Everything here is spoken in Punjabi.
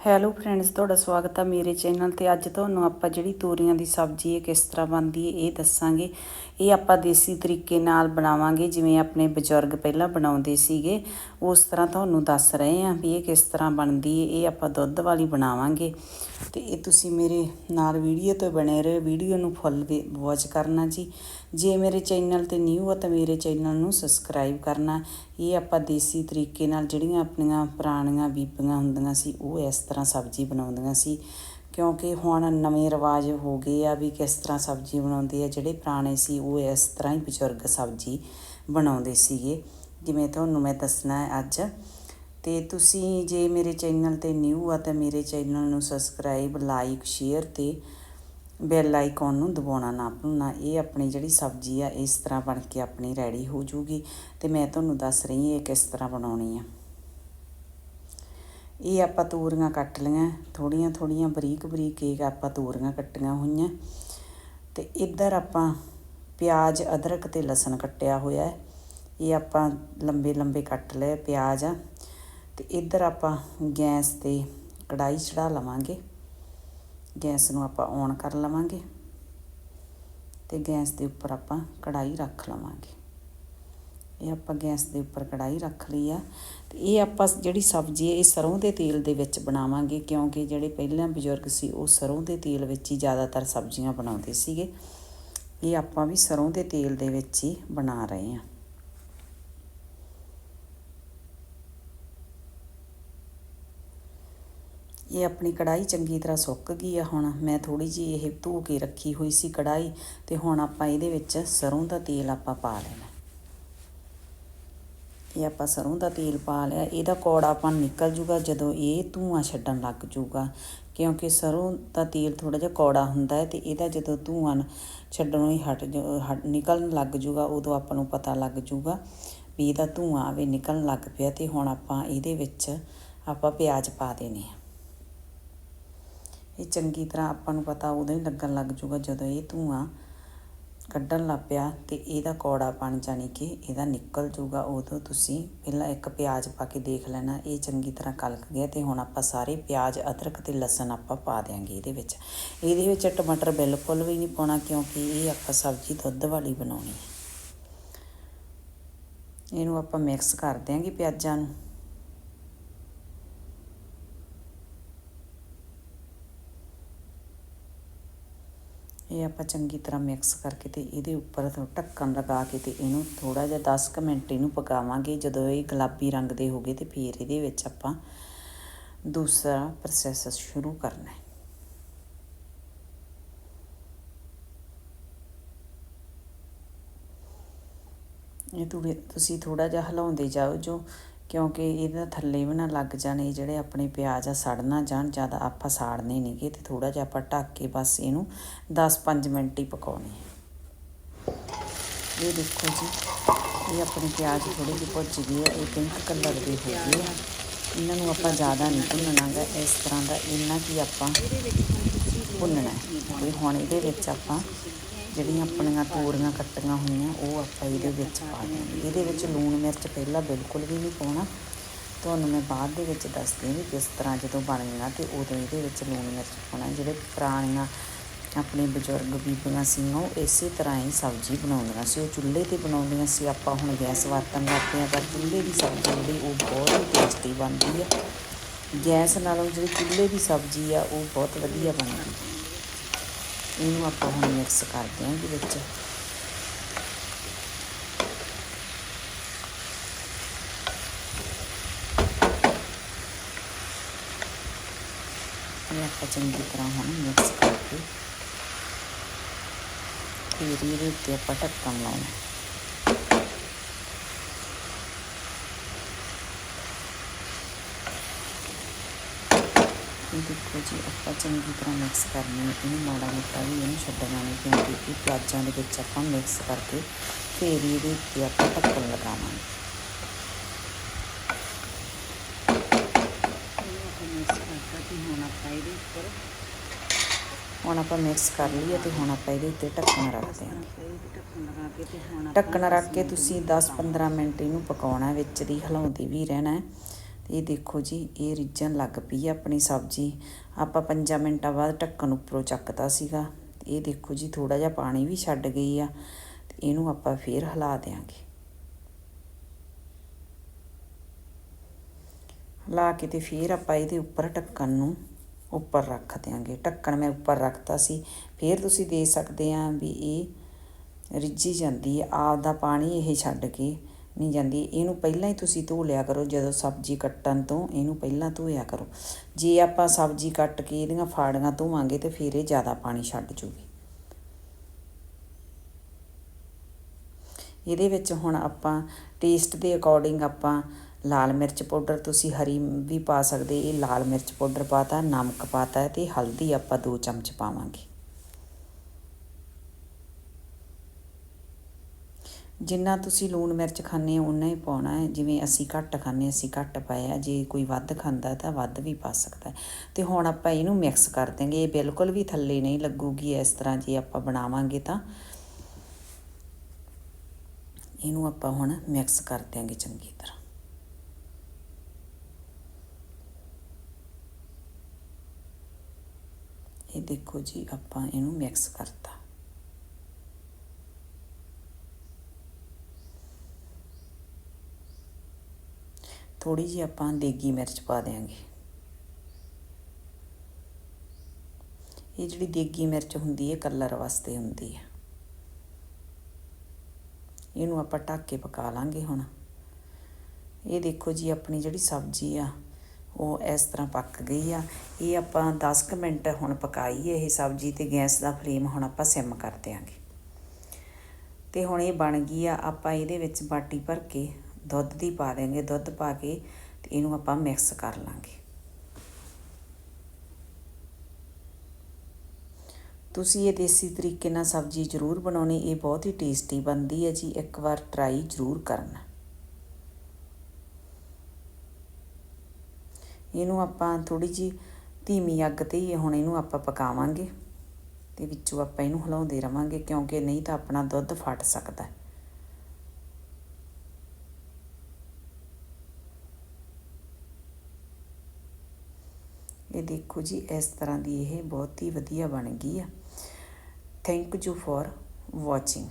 ਹੈਲੋ ਫਰੈਂਡਸ ਤੁਹਾਡਾ ਸਵਾਗਤ ਹੈ ਮੇਰੇ ਚੈਨਲ ਤੇ। ਅੱਜ ਤੁਹਾਨੂੰ ਆਪਾਂ ਜਿਹੜੀ ਤੋਰੀਆਂ ਦੀ ਸਬਜ਼ੀ ਹੈ, ਕਿਸ ਤਰ੍ਹਾਂ ਬਣਦੀ ਹੈ, ਇਹ ਦੱਸਾਂਗੇ। ਇਹ ਆਪਾਂ ਦੇਸੀ ਤਰੀਕੇ ਨਾਲ ਬਣਾਵਾਂਗੇ, ਜਿਵੇਂ ਆਪਣੇ ਬਜ਼ੁਰਗ ਪਹਿਲਾਂ ਬਣਾਉਂਦੇ ਸੀਗੇ। ਉਸ ਤਰ੍ਹਾਂ ਤੁਹਾਨੂੰ ਦੱਸ ਰਹੇ ਹਾਂ ਵੀ ਇਹ ਕਿਸ ਤਰ੍ਹਾਂ ਬਣਦੀ ਹੈ, ਇਹ ਆਪਾਂ ਦੁੱਧ ਵਾਲੀ ਬਣਾਵਾਂਗੇ। ਤੇ ਇਹ ਤੁਸੀਂ ਮੇਰੇ ਨਾਲ ਵੀਡੀਓ ਤੋਂ ਬਣੇ ਰਹੋ, ਵੀਡੀਓ ਨੂੰ ਫੁੱਲ ਵਾਚ ਕਰਨਾ ਜੀ। ਜੇ ਮੇਰੇ ਚੈਨਲ ਤੇ ਨਿਊ ਆ ਤਾਂ ਮੇਰੇ ਚੈਨਲ ਨੂੰ ਸਬਸਕ੍ਰਾਈਬ ਕਰਨਾ। ਇਹ ਆਪਾਂ ਦੇਸੀ ਤਰੀਕੇ ਨਾਲ ਜਿਹੜੀਆਂ ਆਪਣੀਆਂ ਪੁਰਾਣੀਆਂ ਬੀਬੀਆਂ ਹੁੰਦੀਆਂ ਸੀ, ਉਹ ਇਸ ਤਰ੍ਹਾਂ ਸਬਜ਼ੀ ਬਣਾਉਂਦੀਆਂ ਸੀ। ਕਿਉਂਕਿ ਹੁਣ ਨਵੇਂ ਰਿਵਾਜ ਹੋ ਗਏ ਆ ਵੀ ਕਿਸ ਤਰ੍ਹਾਂ ਸਬਜ਼ੀ ਬਣਾਉਂਦੇ ਆ, ਜਿਹੜੇ ਪੁਰਾਣੇ ਸੀ, ਉਹ ਇਸ ਤਰ੍ਹਾਂ ਹੀ ਬਜ਼ੁਰਗ ਸਬਜ਼ੀ ਬਣਾਉਂਦੇ ਸੀਗੇ। ਜਿਵੇਂ ਤੁਹਾਨੂੰ ਮੈਂ ਦੱਸਣਾ ਹੈ ਅੱਜ। ਤੇ ਤੁਸੀਂ ਜੇ ਮੇਰੇ ਚੈਨਲ ਤੇ ਨਿਊ ਆ ਤਾਂ ਮੇਰੇ ਚੈਨਲ ਨੂੰ ਸਬਸਕ੍ਰਾਈਬ ਲਾਈਕ ਸ਼ੇਅਰ ਤੇ ਬੈਲ ਆਈਕਨ ਨੂੰ ਦਬਾਉਣਾ ਨਾ ਭੁੱਲਣਾ। ਇਹ ਆਪਣੀ ਜਿਹੜੀ ਸਬਜ਼ੀ ਆ, ਇਸ ਤਰ੍ਹਾਂ ਬਣ ਕੇ ਆਪਣੀ ਰੈਡੀ ਹੋ ਜੂਗੀ। ਤੇ ਮੈਂ ਤੁਹਾਨੂੰ ਦੱਸ ਰਹੀ ਹਾਂ ਇਹ ਕਿਸ ਤਰ੍ਹਾਂ ਬਣਾਉਣੀ ਆ। ਇਹ ਆਪਾਂ ਤੋਰੀਆਂ ਕੱਟ ਲਈਆਂ। ਥੋੜੀਆਂ ਥੋੜੀਆਂ ਬਰੀਕ ਬਰੀਕ ਇਹ ਆਪਾਂ ਤੋਰੀਆਂ ਕੱਟੀਆਂ ਹੋਈਆਂ। ਤੇ ਇੱਧਰ ਆਪਾਂ ਪਿਆਜ਼, ਅਦਰਕ ਤੇ ਲਸਣ ਕੱਟਿਆ ਹੋਇਆ ਹੈ। ਇਹ ਆਪਾਂ ਲੰਬੇ ਲੰਬੇ ਕੱਟ ਲਏ ਪਿਆਜ਼ ਆ। ਤੇ ਇੱਧਰ ਆਪਾਂ ਗੈਸ ਤੇ ਕੜਾਈ ਚੜਾ ਲਵਾਂਗੇ। ਗੈਸ ਨੂੰ ਆਪਾਂ ਔਨ ਕਰ ਲਵਾਂਗੇ। ਤੇ ਗੈਸ ਦੇ ਉੱਪਰ ਆਪਾਂ ਕੜਾਈ ਰੱਖ ਲਵਾਂਗੇ। ਇਹ ਆਪਾਂ ਗੈਸ ਦੇ ਉੱਪਰ ਕੜਾਈ ਰੱਖ ਲਈ ਆ। ਤੇ ਇਹ ਆਪਾਂ ਜਿਹੜੀ ਸਬਜ਼ੀ ਹੈ, ਇਹ ਸਰੋਂ ਦੇ ਤੇਲ ਦੇ ਵਿੱਚ ਬਣਾਵਾਂਗੇ। ਕਿਉਂਕਿ ਜਿਹੜੇ ਪਹਿਲਾਂ ਬਜ਼ੁਰਗ ਸੀ, ਉਹ ਸਰੋਂ ਦੇ ਤੇਲ ਵਿੱਚ ਹੀ ਜ਼ਿਆਦਾਤਰ ਸਬਜ਼ੀਆਂ ਬਣਾਉਂਦੇ ਸੀਗੇ। ਇਹ ਆਪਾਂ ਵੀ ਸਰੋਂ ਦੇ ਤੇਲ ਦੇ ਵਿੱਚ ਹੀ ਬਣਾ ਰਹੇ ਹਾਂ। ਇਹ ਆਪਣੀ ਕੜਾਈ ਚੰਗੀ ਤਰ੍ਹਾਂ ਸੁੱਕ ਗਈ ਆ ਹੁਣ ਮੈਂ ਥੋੜੀ ਜੀ ਇਹ ਧੋ ਕੇ ਰੱਖੀ ਹੋਈ ਸੀ ਕੜਾਈ ਤੇ ਹੁਣ ਆਪਾਂ ਇਹਦੇ ਵਿੱਚ ਸਰੋਂ ਦਾ ਤੇਲ ਆਪਾਂ ਪਾ ਲੈਣਾ। ਇਹ ਆਪਾਂ ਸਰੋਂ ਦਾ ਤੇਲ ਪਾ ਲਿਆ। ਇਹਦਾ ਕੌੜਾਪਨ ਨਿਕਲ ਜੂਗਾ ਜਦੋਂ ਇਹ ਧੂਆਂ ਛੱਡਣ ਲੱਗ ਜੂਗਾ। ਕਿਉਂਕਿ ਸਰੋਂ ਦਾ ਤੇਲ ਥੋੜਾ ਜਿਹਾ ਕੌੜਾ ਹੁੰਦਾ ਹੈ ਤੇ ਇਹਦਾ ਜਦੋਂ ਧੂਆਂ ਛੱਡਣੋਂ ਹੀ ਹਟ ਨਿਕਲਣ ਲੱਗ ਜੂਗਾ ਉਦੋਂ ਆਪਾਂ ਨੂੰ ਪਤਾ ਲੱਗ ਜੂਗਾ ਵੀ ਇਹਦਾ ਧੂਆਂ ਆਵੇ, ਨਿਕਲਣ ਲੱਗ ਪਿਆ ਤੇ ਹੁਣ ਆਪਾਂ ਇਹਦੇ ਵਿੱਚ ਆਪਾਂ ਪਿਆਜ਼ ਪਾ ਦੇਣੇ ਆ। ਇਹ ਚੰਗੀ ਤਰ੍ਹਾਂ ਆਪਾਂ ਨੂੰ ਪਤਾ ਉਦੋਂ ਹੀ ਲੱਗਣ ਲੱਗ ਜੂਗਾ ਜਦੋਂ ਇਹ ਧੂਆਂ ਕੱਢਣ ਲੱਗ ਪਿਆ ਤੇ ਇਹਦਾ ਕੌੜਾ ਪਾਣੀ ਜਾਨੀ ਕਿ ਇਹਦਾ ਨਿਕਲ ਜੂਗਾ ਉਦੋਂ ਤੁਸੀਂ ਪਹਿਲਾਂ ਇੱਕ ਪਿਆਜ਼ ਪਾ ਕੇ ਦੇਖ ਲੈਣਾ, ਇਹ ਚੰਗੀ ਤਰ੍ਹਾਂ ਕਲਕ ਗਿਆ ਤੇ ਹੁਣ ਆਪਾਂ ਸਾਰੇ ਪਿਆਜ਼, ਅਦਰਕ ਤੇ ਲਸਣ ਆਪਾਂ ਪਾ ਦੇਾਂਗੇ ਇਹਦੇ ਵਿੱਚ। ਇਹਦੇ ਵਿੱਚ ਟਮਾਟਰ ਬਿਲਕੁਲ ਵੀ ਨਹੀਂ ਪਾਉਣਾ ਕਿਉਂਕਿ ਇਹ ਆਪਾਂ ਸਬਜ਼ੀ ਦੁੱਧ ਵਾਲੀ ਬਣਾਉਣੀ ਹੈ। ਇਹਨੂੰ ਆਪਾਂ ਮਿਕਸ ਕਰ ਦਿਆਂਗੇ ਪਿਆਜ਼ਾਂ ਨੂੰ। ਇਹ ਆਪਾਂ ਚੰਗੀ ਤਰ੍ਹਾਂ ਮਿਕਸ ਕਰਕੇ ਤੇ ਇਹਦੇ ਉੱਪਰ ਢੱਕਣ ਲਗਾ ਕੇ ਤੇ ਇਹਨੂੰ ਥੋੜਾ ਜਿਹਾ 10 ਕੁ ਮਿੰਟ ਇਹਨੂੰ ਪਕਾਵਾਂਗੇ। ਜਦੋਂ ਇਹ ਗੁਲਾਬੀ ਰੰਗ ਦੇ ਹੋ ਗਏ ਤੇ ਫਿਰ ਇਹਦੇ ਵਿੱਚ ਆਪਾਂ ਦੂਸਰਾ ਪ੍ਰੋਸੈਸ ਸ਼ੁਰੂ ਕਰਨਾ ਹੈ। ਇਹ ਤੁਸੀਂ ਥੋੜਾ ਜਿਹਾ ਹਿਲਾਉਂਦੇ ਜਾਓ ਜੋ ਕਿਉਂਕਿ ਇਹਦਾ ਥੱਲੇ ਵੀ ਨਾ ਲੱਗ ਜਾਣ ਇਹ ਜਿਹੜੇ ਆਪਣੇ ਪਿਆਜ਼ ਆ ਸੜ ਨਾ ਜਾਣ, ਜ਼ਿਆਦਾ ਆਪਾਂ ਸਾੜਨੇ ਨਹੀਂਗੇ ਤੇ ਥੋੜਾ ਜਿਹਾ ਆਪਾਂ ਢੱਕ ਕੇ ਬਸ ਇਹਨੂੰ 10-5 ਮਿੰਟ ਹੀ ਪਕਾਉਣੇ ਇਹ ਦੇਖੋ ਜੀ, ਇਹ ਆਪਣੇ ਪਿਆਜ਼ ਥੋੜੇ ਜਿਹੇ ਭੁੱਜ ਗਏ ਆ, ਇਹ ਪਿੰਕ ਕਲਰ ਦੇ ਹੋ ਗਏ ਆ। ਇਹਨਾਂ ਨੂੰ ਆਪਾਂ ਜ਼ਿਆਦਾ ਨਹੀਂ ਭੁੰਨਣਾਗਾ ਇਸ ਤਰ੍ਹਾਂ ਦਾ ਇੰਨਾ ਕੀ ਆਪਾਂ ਭੁੰਨਣਾ ਤੇ ਹੁਣ ਇਹਦੇ ਵਿੱਚ ਆਪਾਂ ਜਿਹੜੀਆਂ ਆਪਣੀਆਂ ਤੋਰੀਆਂ ਕੱਟੀਆਂ ਹੋਈਆਂ, ਉਹ ਆਪਾਂ ਇਹਦੇ ਵਿੱਚ ਪਾ ਦਾਂਗੇ ਇਹਦੇ ਵਿੱਚ ਲੂਣ ਮਿਰਚ ਪਹਿਲਾਂ ਬਿਲਕੁਲ ਵੀ ਨਹੀਂ ਪਾਉਣਾ। ਤੁਹਾਨੂੰ ਮੈਂ ਬਾਅਦ ਦੇ ਵਿੱਚ ਦੱਸਦੀ ਹਾਂ ਵੀ ਕਿਸ ਤਰ੍ਹਾਂ ਜਦੋਂ ਬਣੇਗਾ ਤੇ ਉਦੋਂ ਇਹਦੇ ਵਿੱਚ ਲੂਣ ਮਿਰਚ ਪਾਉਣਾ। ਜਿਹੜੇ ਪੁਰਾਣੀਆਂ ਆਪਣੇ ਬਜ਼ੁਰਗ ਬੀਬੀਆਂ ਸੀ ਉਹ ਇਸੇ ਤਰ੍ਹਾਂ ਹੀ ਸਬਜ਼ੀ ਬਣਾਉਂਦੀਆਂ ਸੀ। ਉਹ ਚੁੱਲ੍ਹੇ ਤੇ ਬਣਾਉਂਦੀਆਂ ਸੀ। ਆਪਾਂ ਹੁਣ ਗੈਸ ਵਰਤਣ ਲੱਗ ਪਏ ਆ ਪਰ ਚੁੱਲ੍ਹੇ ਦੀ ਸਬਜ਼ੀ ਜਿਹੜੀ, ਉਹ ਬਹੁਤ ਹੀ ਟੇਸਟੀ ਬਣਦੀ ਆ। ਗੈਸ ਨਾਲੋਂ ਜਿਹੜੀ ਚੁੱਲ੍ਹੇ ਦੀ ਸਬਜ਼ੀ ਆ, ਉਹ ਬਹੁਤ ਵਧੀਆ ਬਣਦੀ। ਇਹਨੂੰ ਆਪਾਂ ਹੁਣ ਮਿਕਸ ਕਰ ਦਿਆਂਗੇ ਵਿੱਚ। ਇਹ ਆਪਾਂ ਚੰਗੀ ਤਰ੍ਹਾਂ ਹੁਣ ਮਿਕਸ ਕਰਕੇ ਫਿਰ ਇਹਦੇ ਉੱਤੇ ਆਪਾਂ ਢੱਕਣ ਲਾਉਣਾ। ਇਹ ਦੇਖੋ ਜੀ ਆਪਾਂ ਚੰਗੀ ਤਰ੍ਹਾਂ ਮਿਕਸ ਕਰਨੀ ਹੈ। ਇਹਨੂੰ ਮਾੜਾ ਮੋਟਾ ਵੀ ਇਹਨੂੰ ਛੱਡਣਾ ਨਹੀਂ ਕਿਉਂਕਿ ਇਹ ਪਿਆਜ਼ਾਂ ਦੇ ਵਿੱਚ ਆਪਾਂ ਮਿਕਸ ਕਰਕੇ ਫੇਰ ਇਹਦੇ ਉੱਤੇ ਆਪਾਂ ਢੱਕਣ ਲਗਾਵਾਂਗੇ। ਹੁਣ ਆਪਾਂ ਇਹਦੇ ਉੱਪਰ ਹੁਣ ਆਪਾਂ ਮਿਕਸ ਕਰ ਲਈਏ ਤੇ ਹੁਣ ਆਪਾਂ ਇਹਦੇ ਉੱਤੇ ਢੱਕਣ ਰੱਖ ਦਿਆਂਗੇ। ਢੱਕਣ ਰੱਖ ਕੇ ਤੁਸੀਂ 10-15 ਮਿੰਟ ਇਹਨੂੰ ਪਕਾਉਣਾ ਵਿੱਚ ਦੀ ਹਿਲਾਉਂਦੀ ਵੀ ਰਹਿਣਾ ਇਹ ਦੇਖੋ ਜੀ, ਇਹ ਰਿੱਝਣ ਲੱਗ ਪਈ ਆ ਆਪਣੀ ਸਬਜ਼ੀ। ਆਪਾਂ 5 ਮਿੰਟਾਂ ਬਾਅਦ ਢੱਕਣ ਉੱਪਰੋਂ ਚੱਕਤਾ ਸੀਗਾ। ਇਹ ਦੇਖੋ ਜੀ ਥੋੜਾ ਜਿਹਾ ਪਾਣੀ ਵੀ ਛੱਡ ਗਈ ਆ। ਤੇ ਇਹਨੂੰ ਆਪਾਂ ਫੇਰ ਹਿਲਾ ਦੇਾਂਗੇ ਲਾ ਕੇ ਤੇ ਫੇਰ ਆਪਾਂ ਇਹਦੇ ਉੱਪਰ ਢੱਕਣ ਨੂੰ ਉੱਪਰ ਰੱਖ ਦਿਆਂਗੇ। ਢੱਕਣ ਮੈਂ ਉੱਪਰ ਰੱਖਤਾ ਸੀ। ਫੇਰ ਤੁਸੀਂ ਦੇ ਸਕਦੇ ਆ ਵੀ ਇਹ ਰਿੱਝੀ ਜਾਂਦੀ ਹੈ ਆਪ ਦਾ ਪਾਣੀ ਇਹ ਛੱਡ ਕੇ ਨਹੀਂ ਜਾਂਦੀ। ਇਹਨੂੰ ਪਹਿਲਾਂ ਹੀ ਤੁਸੀਂ ਧੋ ਲਿਆ ਕਰੋ, ਜਦੋਂ ਸਬਜ਼ੀ ਕੱਟਣ ਤੋਂ ਇਹਨੂੰ ਪਹਿਲਾਂ ਧੋਇਆ ਕਰੋ। ਜੇ ਆਪਾਂ ਸਬਜ਼ੀ ਕੱਟ ਕੇ ਇਹਦੀਆਂ ਫਾੜੀਆਂ ਧੋਵਾਂਗੇ ਤੇ ਫਿਰ ਇਹ ਜ਼ਿਆਦਾ ਪਾਣੀ ਛੱਡ ਜੂਗੀ। ਇਹਦੇ ਵਿੱਚ ਹੁਣ ਆਪਾਂ ਟੇਸਟ ਦੇ ਅਕੋਰਡਿੰਗ ਆਪਾਂ ਲਾਲ ਮਿਰਚ ਪਾਊਡਰ, ਤੁਸੀਂ ਹਰੀ ਵੀ ਪਾ ਸਕਦੇ। ਇਹ ਲਾਲ ਮਿਰਚ ਪਾਊਡਰ ਪਾਤਾ, ਨਮਕ ਪਾਤਾ ਤੇ ਹਲਦੀ ਆਪਾਂ 2 ਚਮਚ ਪਾਵਾਂਗੇ। ਜਿੰਨਾ ਤੁਸੀਂ ਲੂਣ ਮਿਰਚ ਖਾਂਦੇ ਹੋ ਉਨਾ ਹੀ ਪਾਉਣਾ ਹੈ। ਜਿਵੇਂ ਅਸੀਂ ਘੱਟ ਖਾਂਦੇ ਅਸੀਂ ਘੱਟ ਪਾਇਆ ਜੇ ਕੋਈ ਵੱਧ ਖਾਂਦਾ ਤਾਂ ਵੱਧ ਵੀ ਪਾ ਸਕਦਾ ਤੇ ਹੁਣ ਆਪਾਂ ਇਹਨੂੰ ਮਿਕਸ ਕਰ ਦਾਂਗੇ ਇਹ ਬਿਲਕੁਲ ਵੀ ਥੱਲੇ ਨਹੀਂ ਲੱਗੂਗੀ। ਇਸ ਤਰ੍ਹਾਂ ਜੇ ਆਪਾਂ ਬਣਾਵਾਂਗੇ ਤਾਂ ਇਹਨੂੰ ਆਪਾਂ ਹੁਣ ਮਿਕਸ ਕਰ ਦਿਆਂਗੇ ਚੰਗੀ ਤਰ੍ਹਾਂ। ਇਹ ਦੇਖੋ ਜੀ, ਆਪਾਂ ਇਹਨੂੰ ਮਿਕਸ ਕਰਤਾ। ਥੋੜੀ ਜਿਹੀ ਆਪਾਂ ਦੇਗੀ ਮਿਰਚ ਪਾ ਦੇਾਂਗੇ ਇਹ ਜਿਹੜੀ ਦੇਗੀ ਮਿਰਚ ਹੁੰਦੀ ਹੈ, ਕਲਰ ਵਾਸਤੇ ਹੁੰਦੀ ਹੈ। ਇਹਨੂੰ ਆਪਾਂ ਢੱਕ ਕੇ ਪਕਾ ਲਾਂਗੇ ਹੁਣ। ਇਹ ਦੇਖੋ ਜੀ, ਆਪਣੀ ਜਿਹੜੀ ਸਬਜ਼ੀ ਆ, ਉਹ ਇਸ ਤਰ੍ਹਾਂ ਪੱਕ ਗਈ ਆ। ਇਹ ਆਪਾਂ 10 ਕੁ ਮਿੰਟ ਹੁਣ ਪਕਾਈ ਇਹ ਸਬਜ਼ੀ ਤੇ ਗੈਸ ਦਾ ਫਲੇਮ ਹੁਣ ਆਪਾਂ ਸਿਮ ਕਰ ਦਿਆਂਗੇ। ਤੇ ਹੁਣ ਇਹ ਬਣ ਗਈ ਆ, ਆਪਾਂ ਇਹਦੇ ਵਿੱਚ ਬਾਟੀ ਭਰ ਕੇ ਦੁੱਧ ਦੀ ਪਾ ਦੇਂਗੇ ਦੁੱਧ ਪਾ ਕੇ ਤੇ ਇਹਨੂੰ ਆਪਾਂ ਮਿਕਸ ਕਰ ਲਾਂਗੇ। ਤੁਸੀਂ ਇਹ ਦੇਸੀ ਤਰੀਕੇ ਨਾਲ ਸਬਜ਼ੀ ਜ਼ਰੂਰ ਬਣਾਉਣੀ, ਇਹ ਬਹੁਤ ਹੀ ਟੇਸਟੀ ਬਣਦੀ ਹੈ ਜੀ, ਇੱਕ ਵਾਰ ਟਰਾਈ ਜ਼ਰੂਰ ਕਰਨਾ। ਇਹਨੂੰ ਆਪਾਂ ਥੋੜੀ ਜੀ ਧੀਮੀ ਅੱਗ ਤੇ ਹੀ ਹੁਣ ਇਹਨੂੰ ਆਪਾਂ ਪਕਾਵਾਂਗੇ ਤੇ ਵਿੱਚੋਂ ਆਪਾਂ ਇਹਨੂੰ ਹਿਲਾਉਂਦੇ ਰਵਾਂਗੇ, ਕਿਉਂਕਿ ਨਹੀਂ ਤਾਂ ਆਪਣਾ ਦੁੱਧ ਫਟ ਸਕਦਾ। ਹੈ ਇਹ ਦੇਖੋ ਜੀ, ਇਸ ਤਰ੍ਹਾਂ ਦੀ ਇਹ ਬਹੁਤ ਹੀ ਵਧੀਆ ਬਣ ਗਈ ਆ। Thank you for watching